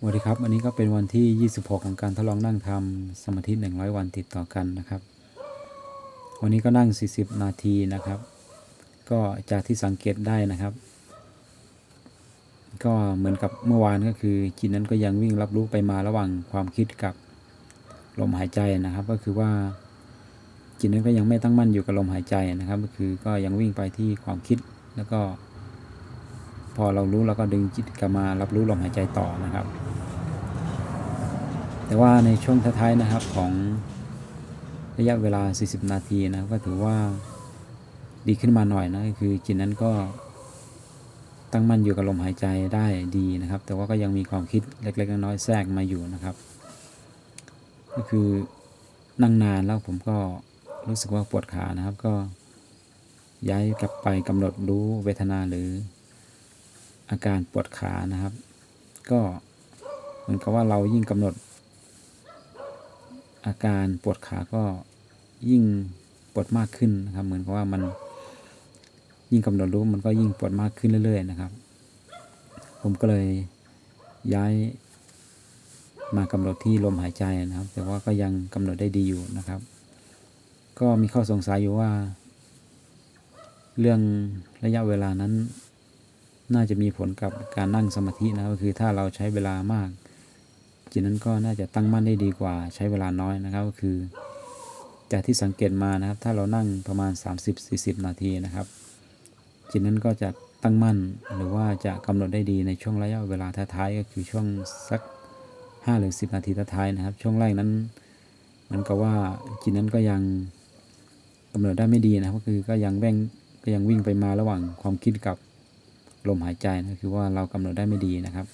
สวัสดีครับวันนี้ก็เป็นวันที่ 26 ของการทดลองนั่งทำสมาธิ 100 วันติดต่อกันนะครับ วันนี้ก็นั่ง 40 นาทีนะครับ ก็จากที่สังเกตได้นะครับ ก็เหมือนกับเมื่อวานก็คือจิตนั้นก็ยังวิ่งรับรู้ไปมาระหว่างความคิดกับลมหายใจนะครับ ก็คือว่าจิตนั้นก็ยังไม่ตั้งมั่นอยู่กับลมหายใจนะครับ ก็คือก็ยังวิ่งไปที่ความคิดแล้วก็พอเรารู้เราก็ดึงจิตกลับมารับรู้ลมหายใจต่อนะครับ แต่ว่าในช่วงท้ายๆนะครับของระยะเวลา 40 นาทีนะก็ถือว่าดีขึ้นมาหน่อยนะคือจิตนั้นก็ตั้งมั่นอยู่กับลมหายใจได้ดีนะครับ แต่ว่าก็ยังมีความคิดเล็กๆน้อยๆแทรกมาอยู่นะครับ ก็คือนั่งนานแล้วผมก็รู้สึกว่าปวดขานะครับก็ย้ายกลับไปกำหนดรู้เวทนาหรืออาการปวดขานะครับ ก็เหมือนกับว่าเรายิ่งกำหนด อาการปวดขาก็ยิ่งปวดมากขึ้นนะครับ เหมือนกับว่ามันยิ่งกำหนดรู้มันก็ยิ่งปวดมากขึ้นเรื่อย ๆ นะครับ ผมก็เลยย้ายมากำหนดที่ลมหายใจนะครับ แต่ว่าก็ยังกำหนดได้ดีอยู่นะครับ ก็มีข้อสงสัยอยู่ว่า เรื่องระยะเวลานั้น น่าจะมีผลกับการนั่งสมาธินะครับก็คือถ้าเราใช้เวลามาก จิตนั้นก็น่าจะตั้งมั่นได้ดีกว่าใช้เวลาน้อยนะครับก็คือ จากที่สังเกตมานะครับ ถ้าเรานั่งประมาณ 30-40 นาทีนะครับ จิตนั้นก็จะตั้งมั่นหรือว่าจะกำหนดได้ดีในช่วงระยะเวลาท้ายๆก็คือช่วงสัก5หรือ10 นาทีท้ายๆนะครับ ช่วงแรกนั้นมือนกับว่าจิตนั้นก็ยังกำหนดได้ไม่ดีนะครับก็คือก็ยังแบ่งก็ยังวิ่งไปมาระหว่างความคิดกับลมหายใจนะคือว่าเรากำหนดได้ไม่ดีนะครับ